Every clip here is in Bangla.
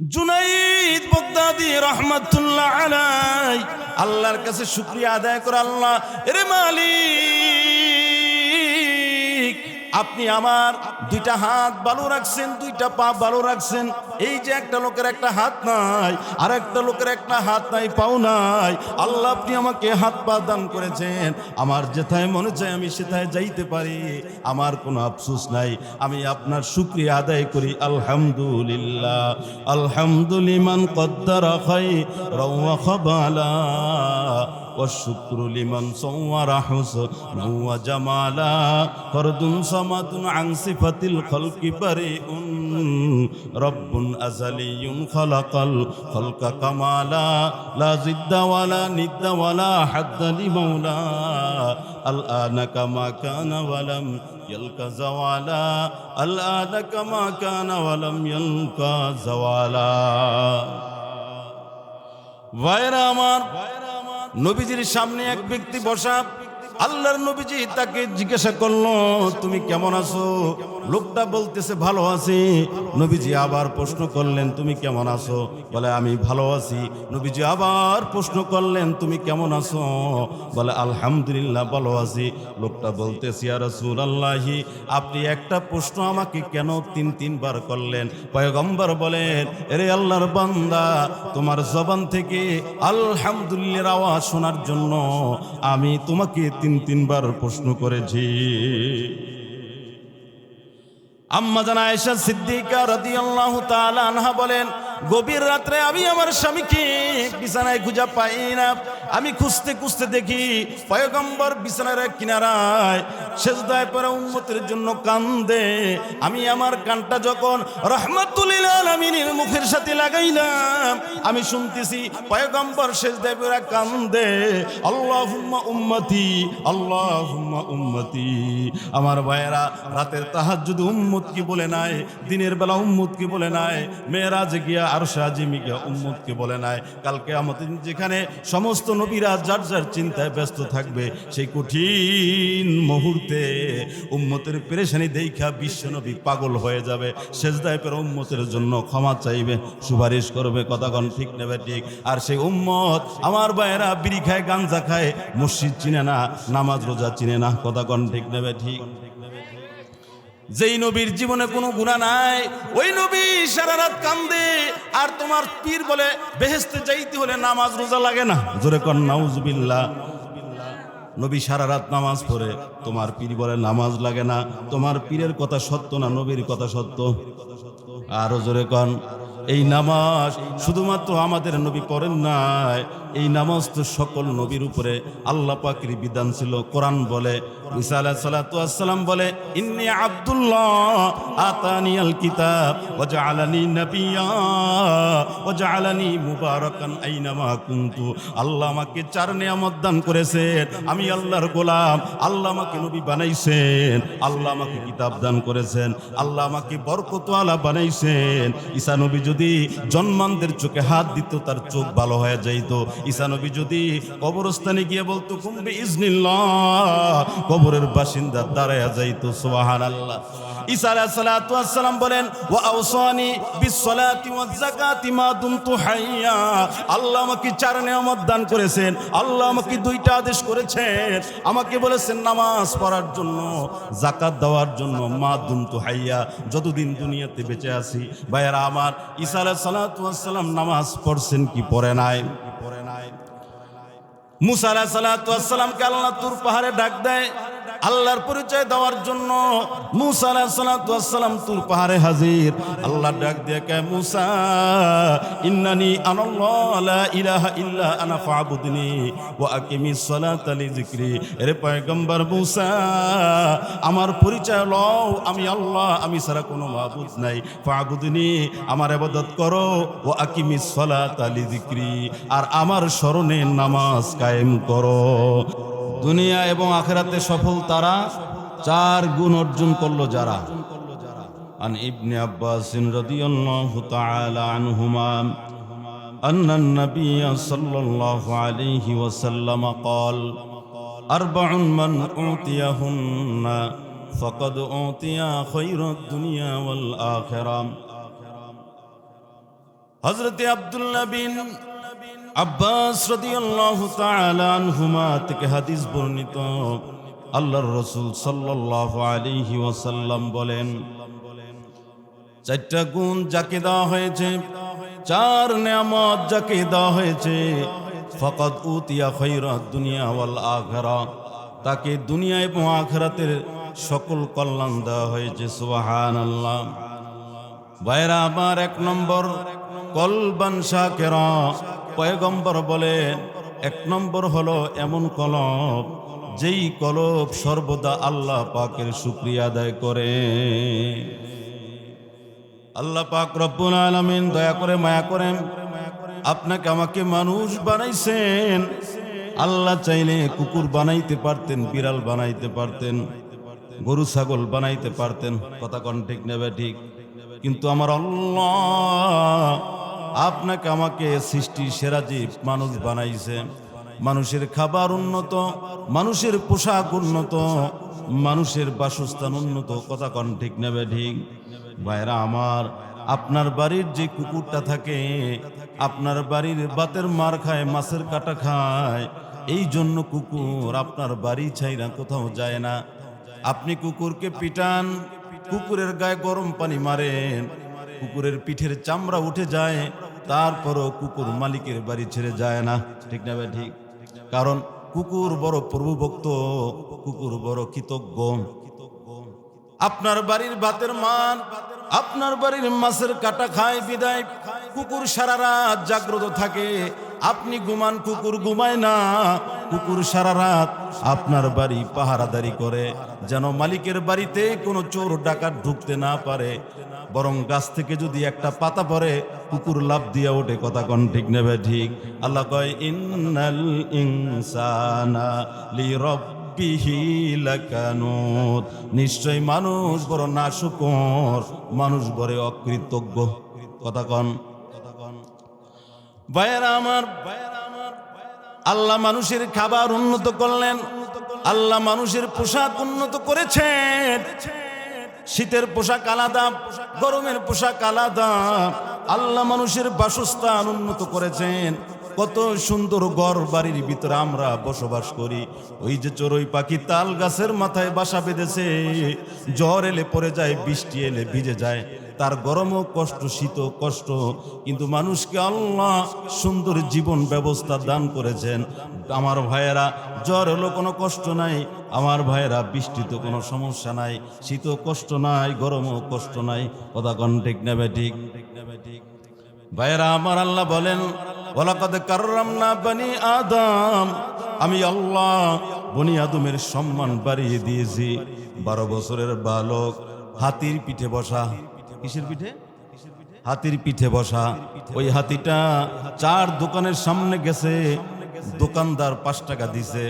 জুনাইদ বগদাদি রহমতুল্লাহ আলাই আল্লাহর কাছে শুক্রিয়া আদায় করে আল্লাহ, এরে মালিক, আপনি আমার দুইটা হাত বালু রাখছেন, দুইটা পা ভালো রাখছেন এই যে একটা লোকের একটা হাত নাই আর একটা লোকের একটা হাত নাই পাও নাই আল্লাহ আপনি আমাকে হাত পা দান করেছেন আমার যেথায় মনে চায় আমি সেথায় যাইতে পারি আমার কোনো আফসোস নাই আমি আপনার শুক্রিয়া আদায় করি আলহামদুলিল্লাহ আলহামদুলিমান কদ্দারা খাই রওয়া খাবালা والشكر لمن صور حسنا وجمالا فرد صمد عن صفة الخلق بريء رب أزلي خلق الخلق كمالا لا ضد ولا ند ولا حد لمولا الآن كما كان ولم يلك زوالا الآن كما كان ولم يلك زوالا ভাইরা আমার নবীজির সামনে এক ব্যক্তি বসা আল্লাহর নবীজি তাকে জিজ্ঞাসা করল, তুমি কেমন আছো? লোকটা বলতেছে, ভালো আছি। নবীজি আবার প্রশ্ন করলেন, তুমি কেমন আছো? বলে, আমি ভালো আছি। নবীজি আবার প্রশ্ন করলেন, তুমি কেমন আছো? বলে, আলহামদুলিল্লাহ ভালো আছি। লোকটা বলতেছি আর রাসূল আল্লাহি আপনি একটা প্রশ্ন আমাকে কেন তিন তিনবার করলেন? পয়গম্বর বলেন, এরে আল্লাহর বান্দা, তোমার জবান থেকে আলহামদুলিল্লাহর আওয়াজ শোনার জন্য আমি তোমাকে তিন তিনবার প্রশ্ন করেছি। আম্মা জানা আয়েশা সিদ্দিকা রাদিয়াল্লাহু তাআলা আনহা বলেন গভীর রাত্রে আমি আমার স্বামীকে বিছানায় খুঁজে পাই না। আমি খুঁজতে খুঁজতে দেখি পয়গম্বর বিছানার কিনারায় সেজদায় পরে উম্মতের জন্য কান্দে। আমি আমার কানটা যখন রহমাতুল্লিল আলমিনের মুখের সাথে লাগাইলাম, আমি শুনতেছি পয়গম্বর সেজদায় পরে কান্দে। আল্লাহুম্মা উম্মতি আল্লাহুম্মা উম্মতি। আমার ভাইয়েরা, রাতের তাহাজ্জুদ উম্মত কি বলে নাই, দিনের বেলা উম্মত কি বলে নাই, মেয়েরাজ গিয়া আর সাজিমি গিয়া বলে নাই। কালকে আমাদের যেখানে সমস্ত নবীরা যার যার চিন্তায় ব্যস্ত থাকবে, সেই কঠিন মুহূর্তে উম্মতের পেরেশানি দেখা বিশ্ব নবী পাগল হয়ে যাবে। সেজদায় পেরে উম্মতের জন্য ক্ষমা চাইবে, সুপারিশ করবে, কথাগণ ঠিক নেবে ঠিক। আর সেই উম্মত আমার ভাইয়েরা বিড়ি খায়, গাঞ্জা খায়, মসজিদ চিনে না, নামাজ রোজা চিনে না, কথাগণ ঠিক নেবে ঠিক। যেই নবীর জীবনে কোনো গুণা নাই, ওই নবী সারা রাত কান্দে, আর তোমার পীর বলে বেহেস্তে যাইতে হলে নামাজ রোজা লাগে না। জোরে কর নাউজুবিল্লাহ। নবী সারা রাত নামাজ পড়ে, তোমার পীর বলে, নামাজ লাগে না। তোমার পীরের কথা সত্য না নবীর কথা সত্য? আরও জোরে কন, এই নামাজ শুধুমাত্র আমাদের নবী পড়েন নাই এই নামাজ তো সকল নবীর উপরে আল্লাহ পাকের বিধান ছিল। কোরআন বলে, ঈসা বলে, ইন্নী আব্দুল্লাহ আতানি আল চার করেছেন। আমি আল্লাহর আল্লাহ নবী বানাইছেন, আল্লাহ কিতাব দান করেছেন, আল্লাহ বরকতওয়ালা বানাইছেন। ঈসা নবী যদি জন্মানদের চোখে হাত দিত, তার চোখ ভালো হয়ে যাইত। ঈসা নবী যদি কবরস্থানে গিয়ে বলতো, কুম্বে ইজনিল্লাহ কবরের বাসিন্দা দাঁড়ায়া যাইতো সুবাহান আল্লাহ ঈসা বলেন হাইয়া আল্লাহ দান করেছেন, আল্লাহ দুইটা আদেশ করেছেন। আমাকে বলেছেন, নামাজ পড়ার জন্য দেওয়ার জন্য হাইয়া, যতদিন দুনিয়াতে বেঁচে আছি। ভাইয়ারা আমার, ঈসা আলাইহিস সালাতু নামাজ পড়ছেন কি পড়ে নাই? মুসা আলাহ সালাতামকে আল্লাহ তুর পাহাড়ে ডাক দেয়। আল্লাহর পরিচয় দেওয়ার জন্য মুসা আলাহ সালাতাম তুর পাহাড়ে হাজির। আল্লাহ ডাক দিয়ে মুসা, ইন্নানি আনাল্লাহ ইলাহা ইল্লা আনা ফাবুদনি ওয়া আকিমিস সালাতা লিযিকরি এর পয়গম্বর মুসা, আমার পরিচয় লও, আমি আল্লাহ, আমি ছাড়া কোনো মাবুদ নাই। ফাবুদনি, আমার ইবাদত করো ও আকিমিস সালাতা লিযিকরি আর আমার স্মরণে নামাজ কায়েম করো। দুনিয়া এবং আখেরাতে সফল তারা চার গুণ অর্জন করলো যারা عن ابن عباس رضي الله تعالى عنهما أن النبي صلى الله عليه وسلم قال أربع من أعطيهن فقد أعطي خير الدنيا والآخرة হজরতে আব্দুল্লাহ বিন আব্বাস আনহুমা থেকে হাদিস বর্ণিত। আল্লাহর রসুল সাল্লাল্লাহু আলাইহি ওয়াসাল্লাম বলেন, চারটা গুণ যাকে দেওয়া হয়েছে, চার নিয়ামত যাকে দেওয়া হয়েছে ফকত উতিয়া খৈরা দুনিয়া ওয়াল আখরা, তাকে দুনিয়া এবং আখরাতের সকল কল্যাণ দেওয়া হয়েছে, সুবহানাল্লাহ। বাইরা আমার এক নম্বর কলবান শাকেরা পয়গম্বর বলেন এক নম্বর হলো এমন কলব, যেই কলব সর্বদা আল্লাহ পাকের শুক্রিয়া আদায় করে। আল্লাহ পাক রব্বুল আলামিন, দয়া করে মায়া করেন। আপনাকে আমাকে মানুষ বানাইছেন। আল্লাহ চাইলে কুকুর বানাইতে পারতেন, বিড়াল বানাইতে পারতেন, গরু, ছাগল বানাইতে পারতেন। কথা কন ঠিক নেবে ঠিক? কিন্তু আমার আল্লাহ আপনাকে আমাকে সৃষ্টি সেরা জীব মানুষ বানাইছে। মানুষের খাবার উন্নত, মানুষের পোশাক উন্নত, মানুষের বাসস্থান উন্নত, কথা কন ঠিক নেবে ঠিক? ভাইরা আমার, আপনার বাড়ির যে কুকুরটা থাকে, আপনার বাড়ির বাতের মার খায়, মাছের কাটা খায়, এই জন্য কুকুর আপনার বাড়ি ছাইরা কোথাও যায় না। আপনি কুকুরকে পিটান, কুকুরের গায়ে গরম পানি মারেন কুকুরের পিঠের চামড়া উঠে যায়, তারপরও কুকুর মালিকের বাড়ি ছেড়ে যায় না। ঠিক না ভাই? ঠিক। কারণ কুকুর বড় প্রভুভক্ত, কুকুর বড় কৃতজ্ঞ। আপনার বাড়ির ভাতের মান, আপনার বাড়ির মাছের কাটা খায় বিদায়। কুকুর সারা রাত জাগ্রত থাকে আপনি ঘুমান, কুকুর ঘুমায় না। কুকুর সারা রাত আপনার বাড়ি পাহারাদারি করে, যেন মালিকের বাড়িতে কোনো চোর ডাকাত ঢুকতে না পারে। বরং গাছ থেকে যদি একটা পাতা পড়ে, কুকুর লাভ দিয়া ওঠে, কথা কন ঠিক নেবে ঠিক? আল্লাহ কয় নিশ্চয় মানুষ বড় নাশুকর, মানুষ বড় অকৃতজ্ঞ, কথা কন। ভাইয়েরা আমার, আল্লাহ মানুষের খাবার উন্নত করলেন, আল্লাহ মানুষের পোশাক উন্নত করেছেন। শীতের পোশাক আলাদা, গরমের পোশাক আলাদা, আল্লাহ মানুষের বাসস্থান উন্নত করেছেন। কত সুন্দর গড় বাড়ির ভিতরে আমরা বসবাস করি। ওই যে চড়ুই পাখি তাল গাছের মাথায় বাসা বেঁধেছে, জ্বর এলে পড়ে যায়, বৃষ্টি এলে ভিজে যায়। তার গরমও কষ্ট শীত কষ্ট। কিন্তু মানুষকে আল্লাহ সুন্দর জীবন ব্যবস্থা দান করেছেন। আমার ভাইয়েরা, জ্বর হলো কোনো কষ্ট নাই, আমার ভাইয়েরা, বৃষ্টিতে কোনো সমস্যা নাই, শীতও কষ্ট নাই, গরমও কষ্ট নাই। কথা কন ঠিক নেবে ঠিক? ভাইয়েরা, আমার আল্লাহ বলেন ওলাকাদ বানি আদম। আমি আল্লাহ বনি আদমের সম্মান বাড়িয়ে দিয়েছি। বারো বছরের বালক, হাতির পিঠে বসা। হাতির পিঠে বসা। ওই হাতিটা চার দোকানের সামনে গেছে। দোকানদার পাঁচ টাকা দিছে।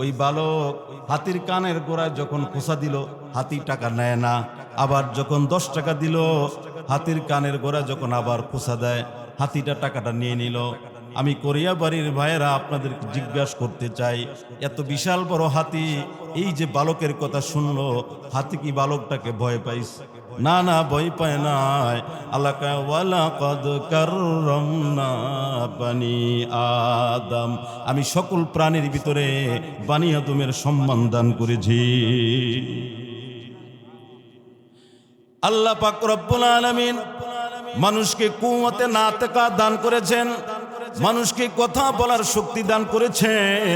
ওই বালক হাতির কানের গোড়ায় যখন খোসা দিল, হাতি টাকা নেয় না। আবার যখন দশ টাকা দিল, হাতির কানের গোড়া যখন আবার খোসা দেয়, হাতিটা টাকাটা নিয়ে নিল। আমি কোরিয়া বাড়ির ভাইয়েরা আপনাদের জিজ্ঞাসা করতে চাই, এত বিশাল বড় হাতি, এই যে বালকের কথা শুনলো, হাতি কি বালকটাকে ভয় পাইছে? না না ভয় পায় নাই। আল্লাহ ওয়ালা কদ কাররামনা বানি আদম। আমি সকল প্রাণীর ভিতরে বানি আদমের সম্মান দান করেছি। আল্লাহ পাক রব্বুল মানুষকে কুমতে না দান করেছেন। মানুষকে কথা বলার শক্তি দান করেছেন।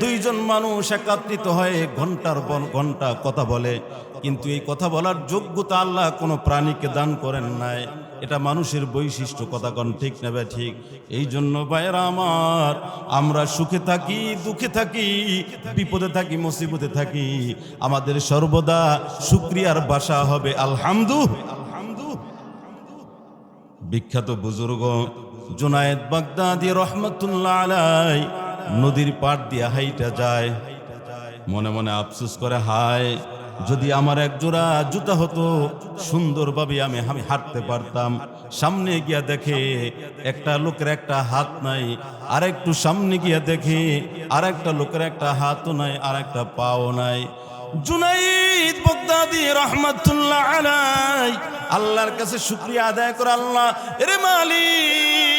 দুইজন মানুষ একাত্রিত হয়ে ঘণ্টার পর ঘণ্টা কথা বলে, কিন্তু এই কথা বলার যোগ্যতা আল্লাহ কোনো প্রাণীকে দান করেন নাই। এটা মানুষের বৈশিষ্ট্য কথা কন ঠিক নেবে ঠিক? এই জন্য ভাইয়েরা আমার, আমরা সুখে থাকি, দুঃখে থাকি, বিপদে থাকি, মুসিবতে থাকি। আমাদের সর্বদা শুক্রিয়ার বাসা হবে আলহামদু বিখ্যাত বুজুর্গ জুনায়েদ বাগদাদি রহমতুল্লাহ আলাই নদীর পাড় দিয়া হাইটা যায়। মনে মনে আফসুস করে, হায়, যদি আমার এক জোড়া জুতা হতো, সুন্দরভাবে আমি আমি হাঁটতে পারতাম। সামনে গিয়া দেখে একটা লোকের একটা হাত নাই আর একটু সামনে গিয়া দেখে আর একটা লোকের একটা হাতও নাই আর একটা পাও নাই। জুনাইদ বগদাদি রহমতুল্লাহ আলাই আল্লাহর কাছে শুক্রিয়া আদায় করে, আল্লাহ, এরে মালিক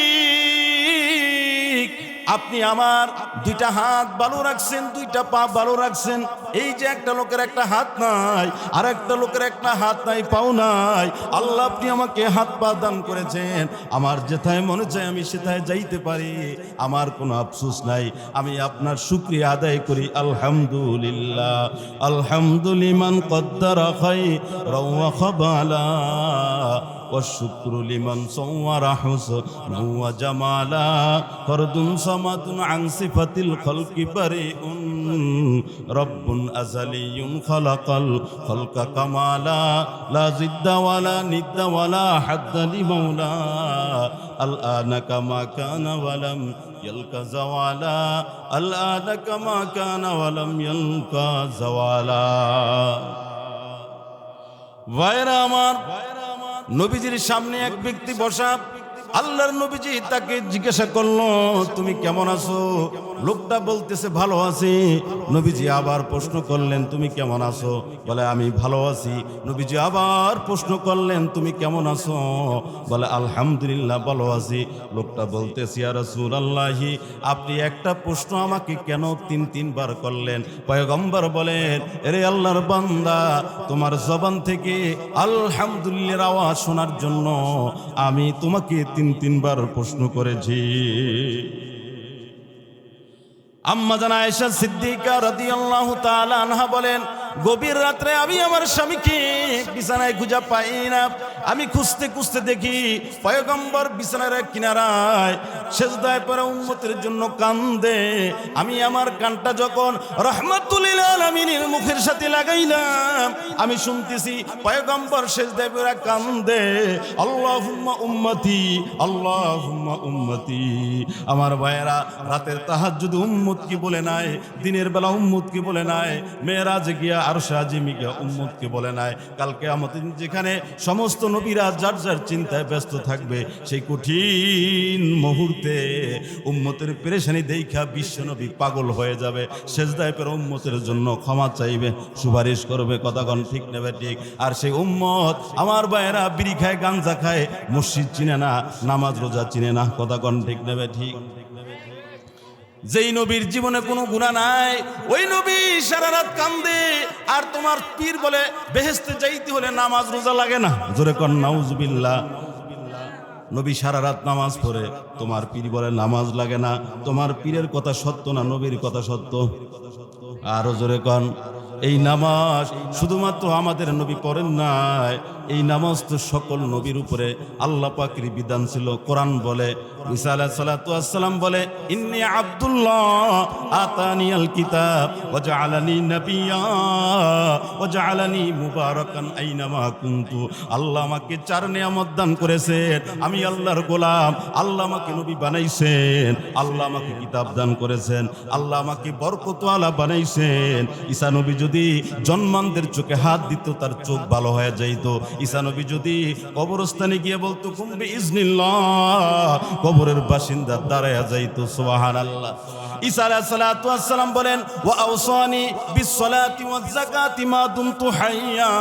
আপনি আমার দুইটা হাত ভালো রাখছেন, দুইটা পা ভালো রাখছেন। এই যে একটা লোকের একটা হাত নাই, আর একটা লোকের একটা হাত নাই, পাও নাই। আল্লাহ আপনি আমাকে হাত পা দান করেছেন। আমার যেথায় মনে চায় আমি সেথায় যাইতে পারি। আমার কোনো আফসোস নাই। আমি আপনার শুক্রিয়া আদায় করি। আলহামদুলিল্লাহ। আলহামদুলিমান কদ্দারা খাই রওয়া খাবালা। والشكر لمن صور حسنا وجمالا فرد صمد عن صفة الخلق بريء رب أزلي خلق الخلق كمالا لا زد ولا ند ولا حد لمولا الآن كما كان ولم يلك زوالا الآن كما كان ولم يلك زوالا ভাইরা আমার নবীজির সামনে এক ব্যক্তি বসা আল্লাহর নবীজি তাকে জিজ্ঞাসা করল তুমি কেমন আছো? লোকটা বলতেছে, ভালো আছি। নবীজি আবার প্রশ্ন করলেন, তুমি কেমন আছো? বলে, আমি ভালো আছি। নবীজি আবার প্রশ্ন করলেন, তুমি কেমন আছো? বলে, আলহামদুলিল্লাহ, ভালো আছি। লোকটা বলতেছি আর রাসূল আল্লাহি আপনি একটা প্রশ্ন আমাকে কেন তিন, তিনবার করলেন? পয়গম্বর বলেন, এরে আল্লাহর বান্দা, তোমার জবান থেকে আলহামদুলিল্লাহর আওয়াজ শোনার জন্য আমি তোমাকে তিন, তিনবার প্রশ্ন করেছি। আম্মা জানা আয়েশা সিদ্দিকা রাদিয়াল্লাহু তাআলা আনহা বলেন গভীর রাত্রে আমি আমার স্বামীকে বিছানায় খুঁজে পাই না। আমি খুঁজতে খুঁজতে দেখি পয়গম্বর বিছানার কিনারায় সেজদায় পরে উম্মতের জন্য কান্দে। আমি আমার কানটা যখন রহমাতুল্লিল আলামিনের মুখের সাথে লাগাইলাম, আমি শুনতেছি পয়গম্বর সেজদায় পরে কান্দে। আল্লাহুম্মা উম্মতি আল্লাহুম্মা উম্মতি। আমার ভাইয়েরা, রাতের তাহার যদি উম্মত কি বলে নাই, দিনের বেলা উম্মত কি বলে নাই, মেয়েরাজ গিয়া আর সাজিমি গিয়া উম্মত কি বলে নাই। কালকে আমাদের যেখানে সমস্ত নবীরা যার যার চিন্তায় ব্যস্ত থাকবে, সেই কঠিন মুহূর্তে উম্মতের পেরেশানি দেখা বিশ্ব নবী পাগল হয়ে যাবে। সেজদায় পেরে উম্মতের জন্য ক্ষমা চাইবে, সুপারিশ করবে, কথাগণ ঠিক নেবে, ঠিক। আর সেই উম্মত আমার ভাইয়েরা বিড়ি খায় গাঞ্জা খায়, মসজিদ চিনে না, নামাজ রোজা চিনে না, কথাগণ ঠিক নেবে, ঠিক। যেই নবীর জীবনে কোনো গুণা নাই, ওই নবী সারা রাত কান্দে, আর তোমার পীর বলে বেহেস্তে যাইতে হলে নামাজ রোজা লাগে না। জোরে কর নাউজুবিল্লাহ। নবী সারা রাত নামাজ পড়ে, তোমার পীর বলে, নামাজ লাগে না। তোমার পীরের কথা সত্য না নবীর কথা সত্য? আরও জোরে কন, এই নামাজ শুধুমাত্র আমাদের নবী পড়েন নাই এই নামাজ তো সকল নবীর উপরে আল্লাহ পাকের বিধান ছিল। কোরআন বলে, ঈসা বলে, ইন্নী চার দান করেছেন। আমি আল্লাহর গোলাম, আল্লাহ আমাকে নবী বানাইছেন, আল্লাহ আমাকে কিতাব দান করেছেন, আল্লাহ আমাকে বরকতওয়ালা বানাইছেন। ঈসা নবী যদি জন্মানদের চোখে হাত দিত, তার চোখ ভালো হয়ে যাইত। ঈসা নবী যদি কবরস্থানে গিয়ে বলতো, কুম্বে ইজনিল্লাহ কবরের বাসিন্দা দাঁড়ায়া যাইতো সুবহান আল্লাহ ঈসা বলেন হাইয়া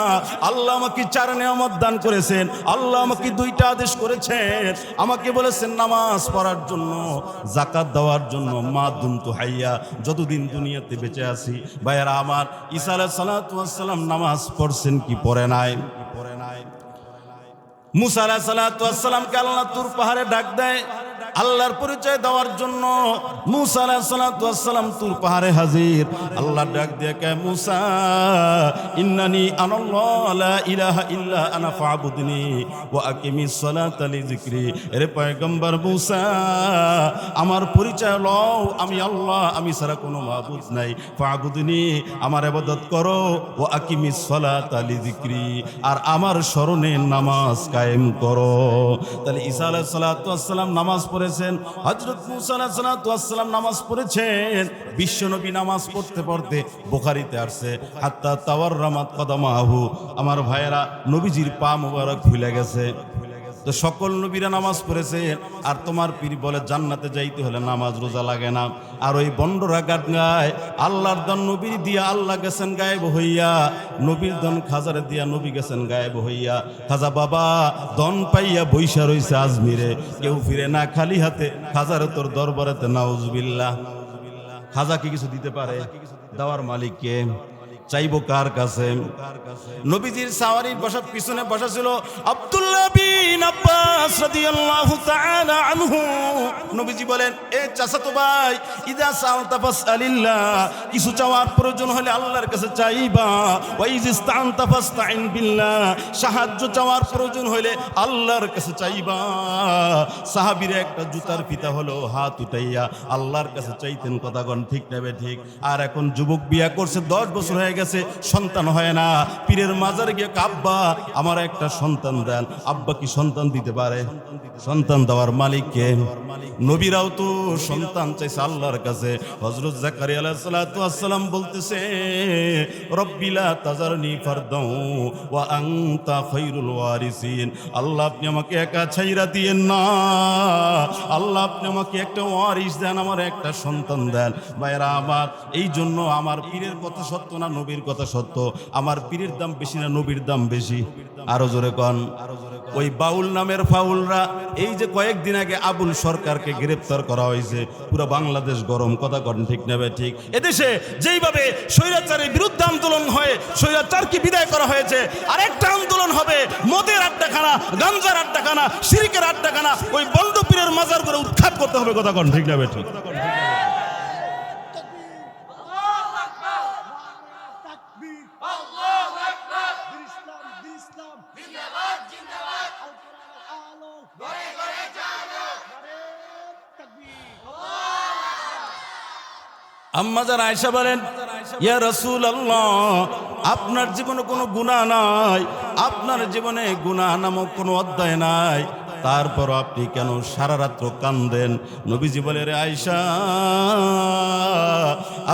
আল্লাহ চার দান করেছেন, আল্লাহ দুইটা আদেশ করেছেন। আমাকে বলেছেন, নামাজ পড়ার জন্য দেওয়ার জন্য হাইয়া, যতদিন দুনিয়াতে বেঁচে আছি। ভাইয়ারা আমার, ঈসা আলাইহিস সালাতু সালাম নামাজ পড়ছেন কি পড়ে নাই? মুসা আলাহ সালাতামকে আল্লাহ তুর পাহাড়ে ডাক দেয়। আল্লাহর পরিচয় দেওয়ার জন্য মুসা আলাহ সালাতাম তুর পাহাড়ে হাজির। আল্লাহ ডাক দিয়ে মুসা, ইন্নানি আনাল্লাহ ইলাহা ইল্লা ওয়া আকিমিস সালাতা লিযিকরি এর পয়গম্বর মুসা, আমার পরিচয় লও, আমি আল্লাহ, আমি ছাড়া কোনো মাবুদ নাই। ফাবুদনি, আমার ইবাদত করো ও আকিমিস সালাতা লিযিকরি আর আমার স্মরণে নামাজ কায়েম করো। তাহলে ঈসা আলাইহিস সালাতু ওয়াসসালাম নামাজ পড়েছেন হজরত মুসা আলাইহিস সালাতু ওয়াসসালাম নামাজ পড়েছেন। বিশ্বনবী নামাজ পড়তে পড়তে বোখারিতে আসছে। হাত্তা কদমা কদমাহু। আমার ভাইয়েরা, নবীজির পা মুবারক ভুলে গেছে। তো সকল নবীরা নামাজ পড়েছে, আর তোমার পীর বলে জান্নাতে যাইতে হলে নামাজ রোজা লাগে না। আর ওই বন্ডরা গাট গায় আল্লাহর দন নবীর দিয়া আল্লাহ গেছেন গায়েব হইয়া, নবীর দন খাজারে দিয়া নবী গেছেন গায়েব হইয়া। খাজা বাবা দন পাইয়া বৈশা রইছে আজমিরে, কেউ ফিরে না খালি হাতে, খাজারে তোর দরবারেতে নাউজবিল্লাহ। খাজা কি কিছু দিতে পারে? দেওয়ার মালিক কে চাইব কার কাছে? নবীজির সাওয়ারির বসা পিছনে বসা ছিল আব্দুল্লাহ বিন আব্বাস রাদিয়াল্লাহু তাআলা আনহু। নবীজি বলেন, এ চাচাতো ভাই, ইদা সালতা ফাসআলিল্লাহ, কিছু চাওয়ার প্রয়োজন হলে আল্লাহর কাছে চাইবা। ওয়া ইজস্তানতা ফাসতাইন বিল্লাহ, সাহায্য চাওয়ার প্রয়োজন হলে আল্লাহর কাছে চাইবা। সাহাবীর একটা জুতার পিতা হলো, হাত উঠাইয়া আল্লাহর কাছে চাইতেন, কথাগণ ঠিক নেবে ঠিক। আর এখন যুবক বিয়া করছে, দশ বছর হয়ে গেছে, সন্তান হয় না। পীরের মাজারে গিয়ে আব্বা, আমার একটা সন্তান দেন। আব্বা কি সন্তান দিতে পারে? সন্তান দেওয়ার মালিককে নবীরাও তো সন্তান চাইছে আল্লাহর কাছে। হজরত জাকারি আলাইসালাম বলতেছে রব্বিলা তাজারনি ফারদাও ওয়া আনতা খায়রুল ওয়ারিসিন। আল্লাহ, আপনি আমাকে একা ছাইরা দিয়েন না। আল্লাহ, আপনি আমাকে একটা ওয়ারিস দেন, আমার একটা সন্তান দেন। ভাইরা আমার এই জন্য আমার পীরের কথা সত্য না নবীর কথা সত্য। আমার পীরের দাম বেশি না নবীর দাম বেশি? আরও জোরে কন। ওই বাউল নামের ফাউলরা, এই যে কয়েকদিন আগে আবুল সরকারকে গ্রেপ্তার করা হয়েছে, পুরো বাংলাদেশ গরম। কথা কন ঠিক নেবে ঠিক? এদেশে যেইভাবে স্বৈরাচারের বিরুদ্ধে আন্দোলন হয়ে স্বৈরাচারকে বিদায় করা হয়েছে? আরেকটা আন্দোলন হবে, মদের আড্ডাখানা, গাঞ্জার আড্ডাখানা, সিরিকের আড্ডাখানা, ওই বন্ধপীরের মাজার করে উৎখাত করতে হবে। কথা কন ঠিক নেবে ঠিক তাকবীর আল্লাহু আকবার ইসলাম ইসলাম জিন্দাবাদ জিন্দাবাদ আলো ঘরে ঘরে জালো তাকবীর আম্মাজান আয়সা বলেন, ইয়া রসুল আল্লাহ আপনার জীবনে কোনো গুণা নাই, আপনার জীবনে গুণা নামক কোনো অধ্যায় নাই। তারপর আপনি কেন সারা রাত্র কান্দেন? নবীজি বলে, রে আয়সা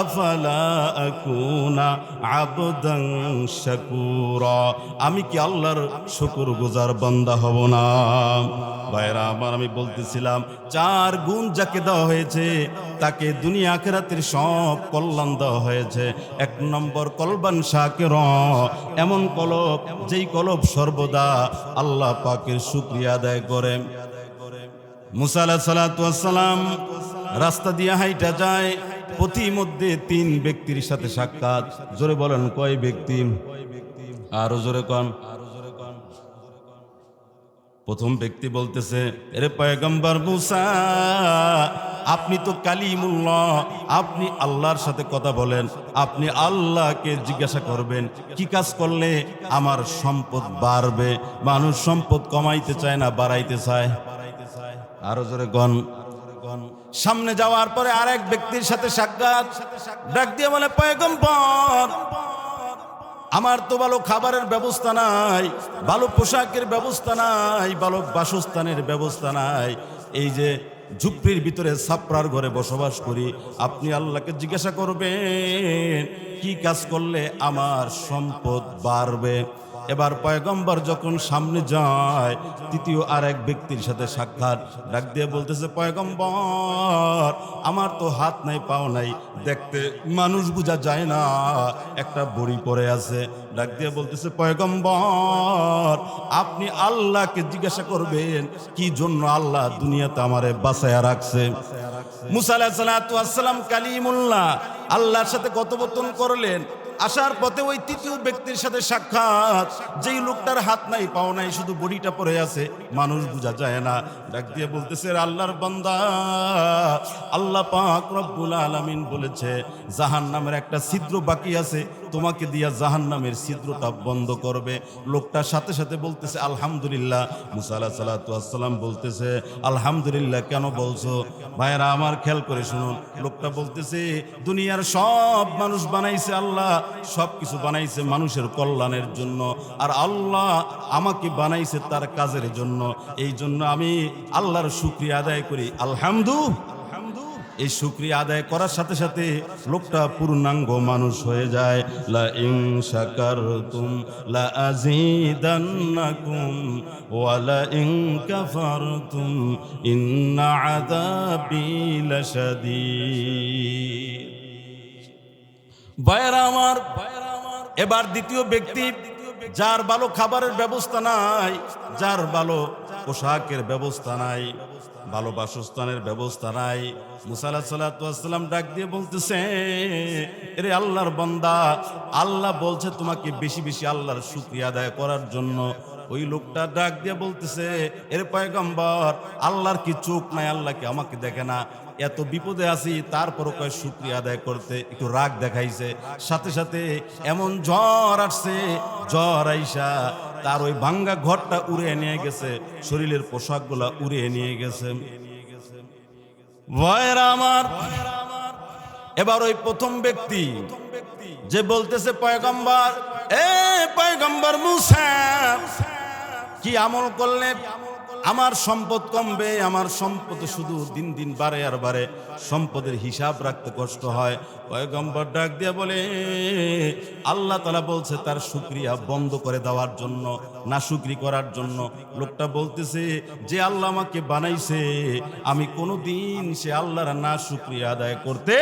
আফালা আকুনা আবদাং শাকুরা, আমি কি আল্লাহর শুকুর গুজার বান্দা হব না? ভাইরা আমার, আমি বলতেছিলাম চার গুণ যাকে দেওয়া হয়েছে, তাকে দুনিয়া আখেরাতের সব কল্যাণ দেওয়া হয়েছে। এক নম্বর কলবান শাকের এমন কলব, যেই কলব সর্বদা আল্লাহ পাকের শুক্রিয়া আদায় করে। মুসা আলাহ সালাম রাস্তা দিয়ে হাইটা যায় মধ্যে তিন ব্যক্তির সাথে সাক্ষাৎ। জোরে বলেন, কয় ব্যক্তি? আরও জোরে কন। প্রথম ব্যক্তি বলতেছে, এরে পয়গম্বর মুসা, আপনি তো কালিমুল্লাহ, আপনি আল্লাহর সাথে কথা বলেন, আপনি আল্লাহকে জিজ্ঞাসা করবেন, কি কাজ করলে আমার সম্পদ বাড়বে, মানুষ সম্পদ কমাইতে চায় না, বাড়াইতে চায়? আরও জোরে গণ সামনে যাওয়ার পরে আরেক ব্যক্তির সাথে সাক্ষাৎ। ডাক দিয়ে বলে, পয়গম্বর আমার তো ভালো খাবারের ব্যবস্থা নাই, ভালো পোশাকের ব্যবস্থা নাই, ভালো বাসস্থানের ব্যবস্থা নাই। এই যে ঝুপড়ির ভিতরে ছাপড়ার ঘরে বসবাস করি, আপনি আল্লাহকে জিজ্ঞাসা করবেন, কি কাজ করলে আমার সম্পদ বাড়বে? এবার পয়গম্বর যখন সামনে যায়, তৃতীয় আর এক ব্যক্তির সাথে সাক্ষাৎ। ডাক দিয়ে বলতেছে, পয়গম্বর, আমার তো হাত নাই, পাও নাই। দেখতে মানুষ বোঝা যায় না, একটা বড়ি পড়ে আছে। ডাক দিয়ে বলতেছে, পয়গম্বর, আপনি আল্লাহকে জিজ্ঞাসা করবেন, কি জন্য আল্লাহ দুনিয়াতে আমারে বাঁচায়া রাখছে? মুসা আলাহিসাল্লাম কালিমুল্লাহ আল্লাহর সাথে কথোপকথন করলেন। আসার পথে ওই তৃতীয় ব্যক্তির সাথে সাক্ষাৎ। যেই লোকটার হাত নাই, পাও নাই, শুধু বডিটা পরে আছে, মানুষ বোঝা যায় না। ডাক দিয়ে বলতেছে আল্লাহর বন্দা। আল্লাহ পাক রব্বুল আলামিন বলেছে জাহান নামের একটা ছিদ্র বাকি আছে তোমাকে দিয়া জাহান নামের ছিদ্রটা বন্ধ করবে। লোকটার সাথে সাথে বলতেছে, আলহামদুলিল্লাহ। মুসা সাল্লাম বলতেছে, আলহামদুলিল্লাহ, কেন বলছো? ভাইয়েরা, আমার খেয়াল করে শুনুন। লোকটা বলতেছে, দুনিয়ার সব মানুষ বানাইছে আল্লাহ, সব কিছু বানাইছে মানুষের কল্যাণের জন্য। আর আল্লাহ আমাকে বানাইছে তার কাজের জন্য। এই জন্য আমি আল্লাহর শুক্রিয়া আদায় করি। আলহামদু এই শুক্রিয়া আদায় করার সাথে সাথে লোকটা পূর্ণাঙ্গ মানুষ হয়ে যায়। লা এবার দ্বিতীয় ব্যক্তি যার ভালো খাবারের ব্যবস্থা নাই, যার ভালো পোশাকের ব্যবস্থা নাই। ভালো বাসস্থানের ব্যবস্থা নাই। সাল্লাম ডাক দিয়ে বলতেছে, এরে আল্লাহর বন্দা, আল্লাহ বলছে তোমাকে বেশি বেশি আল্লাহর শুক্রিয়া আদায় করার জন্য। ওই লোকটা ডাক দিয়ে বলতেছে, এর পয়গম্বর, আল্লাহর কি চোখ নাই, আল্লাহ কি আমাকে দেখে না? এত বিপদে আছি, তারপরও কয় শুক্রিয়া আদায় করতে? একটু রাগ দেখাইছে। সাথে সাথে এমন জ্বর আসছে, জ্বর আইসা তার ওই ভাঙ্গা ঘরটা উড়ে নিয়ে গেছে, শরীরের পোশাকগুলা উড়ে নিয়ে গেছে। এবার ওই প্রথম ব্যক্তি যে বলতেছে, পয়গম্বর, এ পয়গম্বর মুসা, কি আমল করলে আমার সম্পদ কমবে, আমার সম্পদ শুধু দিন দিন বাড়ে আর বাড়ে। সম্পদের হিসাব রাখতে কষ্ট হয়। পয়গম্বর ডাক দিয়ে বলে, আল্লাহ তালা বলছে, তার শুক্রিয়া বন্ধ করে দেওয়ার জন্য, না শুক্রি করার জন্য। লোকটা বলতেছে, যে আল্লাহ আমাকে বানাইছে, আমি কোনো দিন সে আল্লাহর না শুক্রিয়া আদায় করতে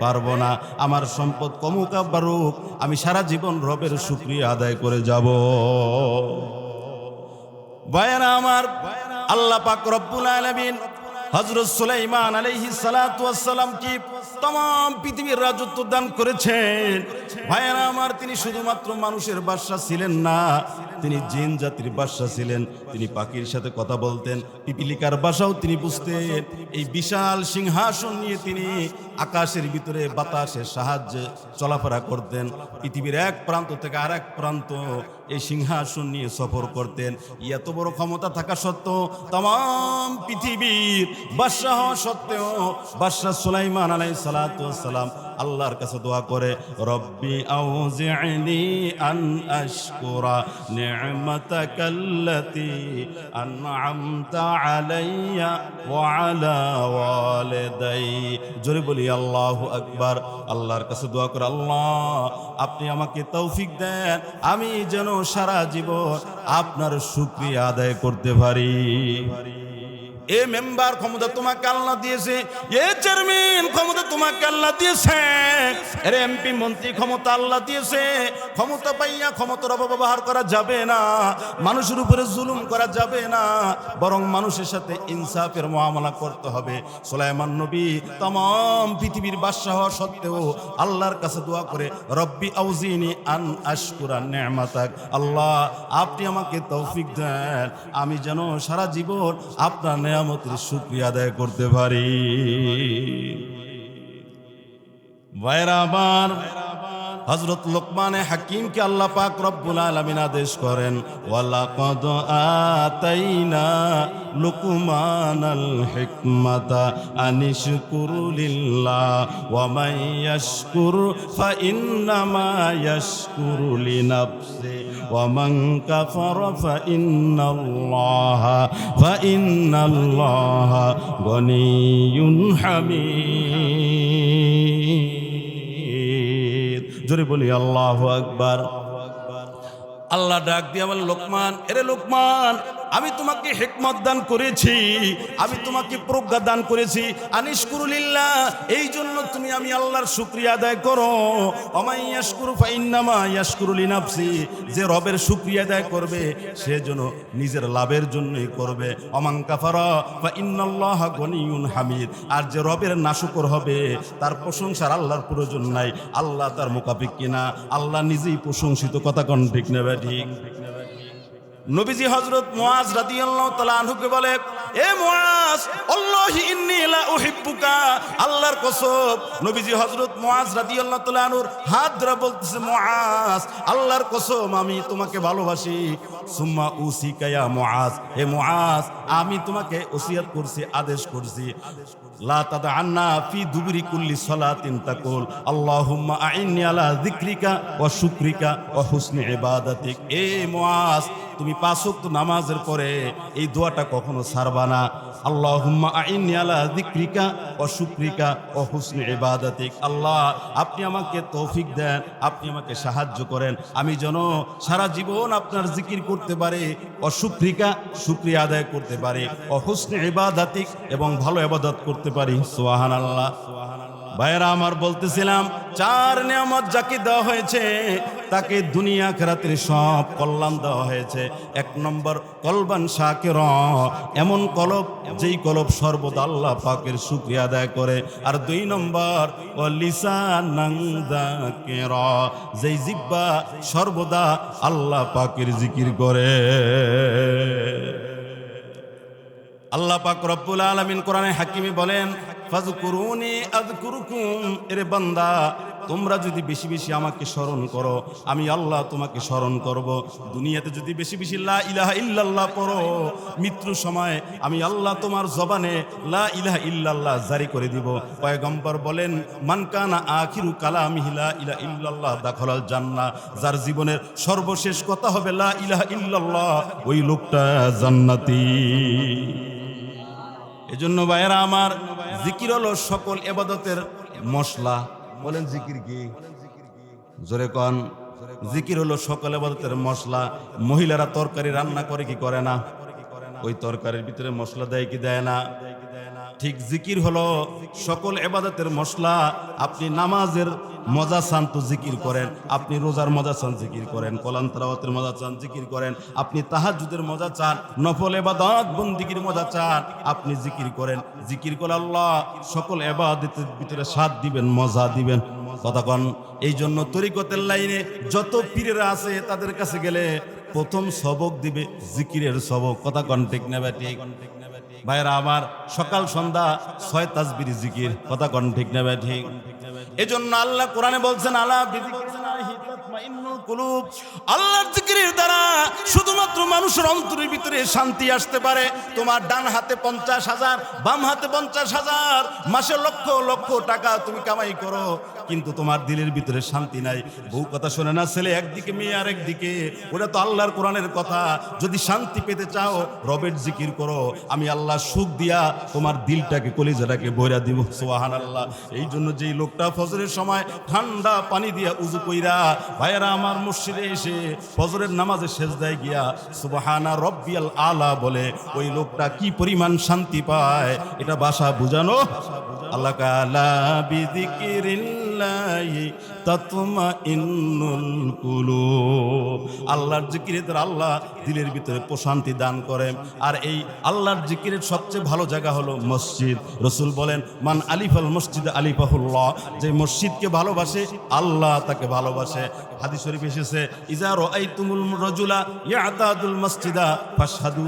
পারব না। আমার সম্পদ কমুক বাড়ুক, আমি সারা জীবন রবের শুক্রিয়া আদায় করে যাব। ভাইয়েরা আমার, আল্লাহ পাক রব্বুল আলমিন হজরত সুলাইমান আলহি সালাম কি তমাম পৃথিবীর রাজত্ব দান করেছেন? ভাইয়েরা আমার, তিনি শুধুমাত্র মানুষের বাদশাহ ছিলেন না, তিনি জিন জাতির বাদশাহ ছিলেন, তিনি পাখির সাথে কথা বলতেন, পিপিলিকার বাসাও তিনি বুঝতেন। এই বিশাল সিংহাসন নিয়ে তিনি আকাশের ভিতরে বাতাসের সাহায্যে চলাফেরা করতেন। পৃথিবীর এক প্রান্ত থেকে আর এক প্রান্ত এই সিংহাসন নিয়ে সফর করতেন। এত বড় ক্ষমতা থাকা সত্ত্বেও তাম পৃথিবীর বাদশাহ সত্ত্বেও বাদশাহ সুলাইমান আলাই সালাম আল্লাহর কাছে দোয়া করে, রব্বি আউজি'নি আন আশকুরা নি'মাতাকাল্লাতি আন'আমতা আলাইয়া ওয়া আলা ওয়ালিদাই। জোরে বলি, আল্লাহু আকবার। আল্লাহর কাছে দোয়া করে, আল্লাহ, আপনি আমাকে তৌফিক দেন, আমি যেন সারা জীবন আপনার শুকরিয়া আদায় করতে পারি। এ মেম্বার ক্ষমতা তোমাকে আল্লাহ দিয়েছে, এ চেয়ারম্যান ক্ষমতা তোমাকে আল্লাহ দিয়েছে, এর এমপি, মন্ত্রী ক্ষমতা আল্লাহ দিয়েছে, ক্ষমতা পাইয়া ক্ষমতার অপব্যবহার করা যাবে না, মানুষের উপরে জুলুম করা যাবে না, বরং মানুষের সাথে ইনসাফের মহামলা করতে হবে। সোলাইমান নবী তমাম পৃথিবীর বাদশাহ সত্ত্বেও আল্লাহর কাছে দোয়া করে, রব্বি আউজিনি আন আশকুরা নেমাতাক। আল্লাহ, আপনি আমাকে তৌফিক দেন, আমি যেন সারা জীবন আপনার নেয়ামতের শুক্রিয়া আদায় করতে পারি। ভাইরা আমার হজরত লোকমানে হাকিমকে আল্লাহ পাক রব্বুল আলামিন আদেশ করেন ওয়ালাকাদ আতাইনা লুকমানাল হিকমাতা আনিশকুরু লিল্লাহ, ওয়া মান ইয়াশকুর ফা ইন্নামা ইয়াশকুরু লিনাফসি, ওয়া মান কাফারা ফা ইন্নাল্লাহা ফা ইন্নাল্লাহা গনিয়ুন হামিদ। জোরে বলি আল্লাহ আকবার। আল্লাহ ডাক দিয়ে আমার লোকমান এরে লোকমান। আমি তোমাকে হেকমত দান করেছি, আমি তোমাকে প্রজ্ঞা দান করেছি। আনিশকুরুলিল্লাহ এই জন্য তুমি আমি আল্লাহর শুক্রিয়া আদায় করো। অমাই ইয়াশকুরু ফাইন্নামা ইয়াশকুরুলি নাফসি, যে রবের শুক্রিয়া আদায় করবে, সে যেন নিজের লাভের জন্যই করবে। অমাং কাফারা বা ইন্নাল্লাহ গনিউন হামিদ, আর যে রবের নাশুকর হবে, তার প্রশংসার আল্লাহর প্রয়োজন নাই। আল্লাহ তার মোকাবিক কিনা আল্লাহ নিজেই প্রশংসিত কথা কন, ঠিক নেবে ঠিক। নবীজি হজরত মুআজ রাদিয়াল্লাহু তাআলা আনহুকে বলে, এ মুআজ, আল্লাহি ইন্নী লা উহিব্বুকা। আল্লাহর কসম নবীজি হজরত মুআজ রাদিয়াল্লাহু তাআলা আনহুর হাত ধরে বলতেছে, মুআজ, আল্লাহর কসম আমি তোমাকে ভালোবাসি। সুম্মা উসিকা ইয়া মুআজ, হে মুআজ, আমি তোমাকে ওসিয়ত করছি, আদেশ করছি। লা তাদআন্না ফি দুবরি কুল্লি সালাতিন তাকুল, আল্লাহুম্মা আইন্নি আলা যিকরিকা ওয়া শুকরিকা ওয়া হুসনি ইবাদাতিক। এ মুআজ, তুমি পাঁচ ওয়াক্ত নামাজের পরে এই দোয়াটা কখনো ছাড়বা না। আল্লাহুম্মা আইন্নি আলা অশুক্রিকা ও হুসনে ইবাদাতিক। আল্লাহ, আপনি আমাকে তৌফিক দেন, আপনি আমাকে সাহায্য করেন। আমি যেন সারা জীবন আপনার জিকির করতে পারি অশুক্রিকা শুক্রিয়া আদায় করতে পারি অহুসনে ইবাদাতিক এবং ভালো ইবাদত করতে পারি। সোহান আল্লাহ সোহান আল্লাহ ভাইয়েরা আমার বলতেছিলাম, চার নিয়ামত যাকে দেওয়া হয়েছে, তাকে দুনিয়া খেরাতের সব কল্যাণ দেওয়া হয়েছে। এক নম্বর, কলবান শাকের, এমন কলব যেই কলব সর্বদা আল্লাহ পাকের শুক্রিয়া আদায় করে। আর দুই নম্বর যেই জিব্বা সর্বদা আল্লাহ পাকের জিকির করে। আল্লাহ পাক রব্বুল আলামিন কোরআনে হাকিমে বলেন ফাজকুরুনি আযকুরুকুম, এরে বান্দা, তোমরা যদি বেশি বেশি আমাকে স্মরণ করো, আমি আল্লাহ তোমাকে স্মরণ করব। দুনিয়াতে যদি বেশি বেশি লা ইলাহা ইল্লাল্লাহ পড়ো মৃত্যু সময় আমি আল্লাহ তোমার জবানে লা ইলাহা ইল্লাল্লাহ জারি করে দিব। পয়গম্বর বলেন, মান কানা আখিরু কালামিহি লা ইলাহা ইল্লাল্লাহ দাখলাল জান্নাহ। যার জীবনের সর্বশেষ কথা হবে লা ইলাহা ইল্লাল্লাহ, ওই লোকটা জান্নাতি। এজন্য ভাইয়েরা আমার জিকির হলো সকল এবাদতের মশলা। বলেন জিকির কি? জোরে কন। জিকির হলো সকল এবাদতের মশলা। মহিলারা তরকারি রান্না করে কি করে না? ওই তরকারির ভিতরে মশলা দেয় কি দেয় না? ঠিক জিকির হলো। সকল এবাদতের মশলা, আপনি নামাজের মজা চান তো জিকির করেন, আপনি রোজার মজা চান জিকির করেন কলান তালাওয়াতের মজা চান জিকির করেন, আপনি তাহাজুদের মজা চান, নফল এবাদত বন্দিগির মজা চান, আপনি জিকির করেন। জিকির করে আল্লাহ সকল এবাদতের ভিতরে স্বাদ দিবেন, মজা দিবেন। কন এই জন্য তরিকতের লাইনে যত পীরেরা আছে তাদের কাছে গেলে প্রথম সবক দিবে জিকিরের সবক। কথা কন ঠিক নেবে ঠিক? ভাইরা আমার সকাল সন্ধ্যা ছয় তাজবির জিকির, কথা কন ঠিক নেবে ঠিক? এজন্য আল্লাহ কোরআনে বলছেন, আলা বিযিকরিল্লাহি তাতমাইন্নুল কুলুব শান্তি তোমার দিলের ভিতরে শান্তি নাই। বউ কথা শোনে না, ছেলে একদিকে, মেয়ে আর একদিকে ওটা তো আল্লাহর কোরআনের কথা। যদি শান্তি পেতে চাও, রবের জিকির করো। আমি আল্লাহ সুখ দিয়া তোমার দিলটাকে, কলিজাটাকে বইরা দিব। সোহান আল্লাহ এই জন্য যেই লোকটা ফজরের সময় ঠান্ডা পানি দিয়া উজু কইরা ভাইয়েরা আমার মসজিদে এসে ফজরের নামাজে শেষ দেয় গিয়া সুবাহানা রব্বিয়াল আলা বলে ওই লোকটা কি পরিমাণ শান্তি পায়, এটা বাসা বুঝানো? আল্লাহ তাতমা ইন্নুল কুলুব। আল্লাহর জিকিরে তার আল্লাহ দিলের ভিতরে প্রশান্তি দান করেন। আর এই আল্লাহর জিকিরের সবচেয়ে ভালো জায়গা হলো মসজিদ। রসুল বলেন, মান আলিফাল মসজিদ আলিফাহুল্লাহ। যে মসজিদকে ভালোবাসে, আল্লাহ তাকে ভালোবাসে। হাদিস শরীফ এসেছে, ইজা রাআইতুমুল রাজুলা ইয়াতাদুল মসজিদা ফাশহাদু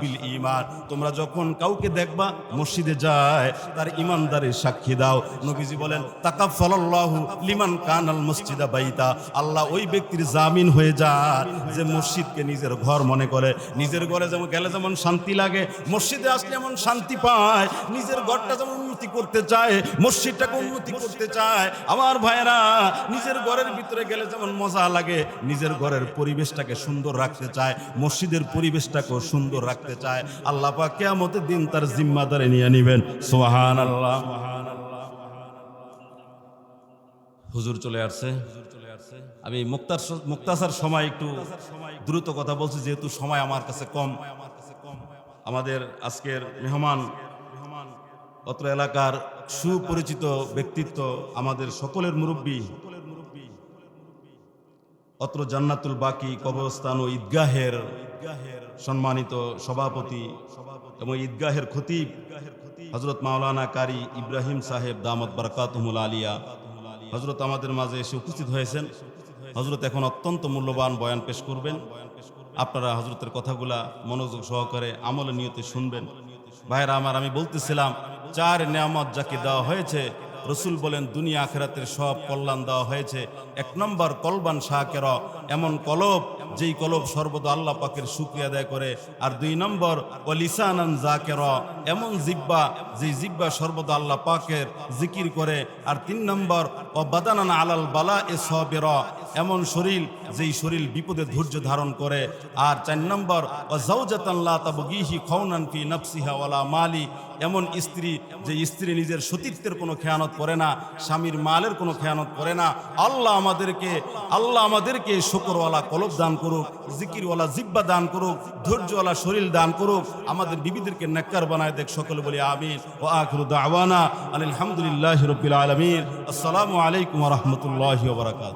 বিল ঈমান। তোমরা যখন কাউকে দেখবা মসজিদে যায়, তার ইমানদারের সাক্ষী দাও। নবীজি বলেন, তাকাফফালাল্লাহু লিমান কানাল মসজিদা বাইতা। আল্লাহ ওই ব্যক্তির জামিন হয়ে যায় যে মসজিদকে নিজের ঘর মনে করে। নিজের ঘরে যেমন গেলে যেমন শান্তি লাগে, মসজিদে আসলে এমন শান্তি পায়, নিজের ঘরটা যেমন উন্নতি করতে চায়, মসজিদটাকে উন্নতি করতে চায়। আমার ভাইয়েরা, নিজের ঘরের ভিতরে গেলে যেমন মজা লাগে, নিজের ঘরের পরিবেশটাকে সুন্দর রাখতে চায়, মসজিদের পরিবেশটাকেও সুন্দর রাখতে চায়। আল্লাহ পাক কেয়ামতের দিন তার জিম্মাদারে নিয়ে নিবেন। সোহান আল্লাহ হুজুর চলে আসছে। আমি মুক্তার মুক্তাসার সময় একটু দ্রুত কথা বলছি, যেহেতু সময় আমার কাছে কম। আমাদের আজকের মেহমান, অত্র এলাকার সুপরিচিত ব্যক্তিত্ব আমাদের সকলের মুরব্বী, অত্র জান্নাতুল বাকি কবরস্থান ও ঈদগাহের সম্মানিত সভাপতি এবং ঈদগাহের খতিব হজরত মাওলানা কারি ইব্রাহিম সাহেব দামত বরকাতমুল আলিয়া। হজরত আমাদের মাঝে এসে উপস্থিত হয়েছেন। হজরত এখন অত্যন্ত মূল্যবান বয়ান পেশ করবেন। আপনারা হজরতের কথাগুলা মনোযোগ সহকারে, আমলে নিয়তে শুনবেন। ভাইরা আমার, আমি বলতেছিলাম, চার নিয়ামত যাকে দেওয়া হয়েছে, রসুল বলেন দুনিয়া আখেরাতের সব কল্যাণ দেওয়া হয়েছে। এক নম্বর কলবান শাহ এমন কলব যেই কলব সর্বদা আল্লাহ পাকের শুক্রিয়া আদায় করে, আর দুই নম্বর ও লিসানান জাকের এমন জিব্বা যেই জিব্বা সর্বদা আল্লাহ পাকের জিকির করে, আর তিন নম্বর ও বাদানান আলাল বালা এ সবের, এমন শরীর যেই শরীর বিপদে ধৈর্য ধারণ করে, আর চার নম্বর ও জাউজাতাল্লাহ তাবগিহি খৌনান ফি নফসিহা ওয়ালা মালি, এমন স্ত্রী যে স্ত্রী নিজের সতীত্বের কোনো খেয়ানত করে না, স্বামীর মালের কোনো খেয়ানত করে না, আল্লাহ আমাদেরকে আল্লাহ আমাদেরকে শুকরওয়ালা কলব দান করুক, জিকিরওয়ালা জিব্বা দান করুক, ধৈর্যওয়ালা শরীর দান করুক, আমাদের বিবিদেরকে নেককার বানায় দেখ সকলে বলি আমিন। ও আখরু দাওয়ানা আলহামদুলিল্লাহ রবিল আলমিন। আসসালামু আলাইকুম রহমতুল্লাহ বারাকাত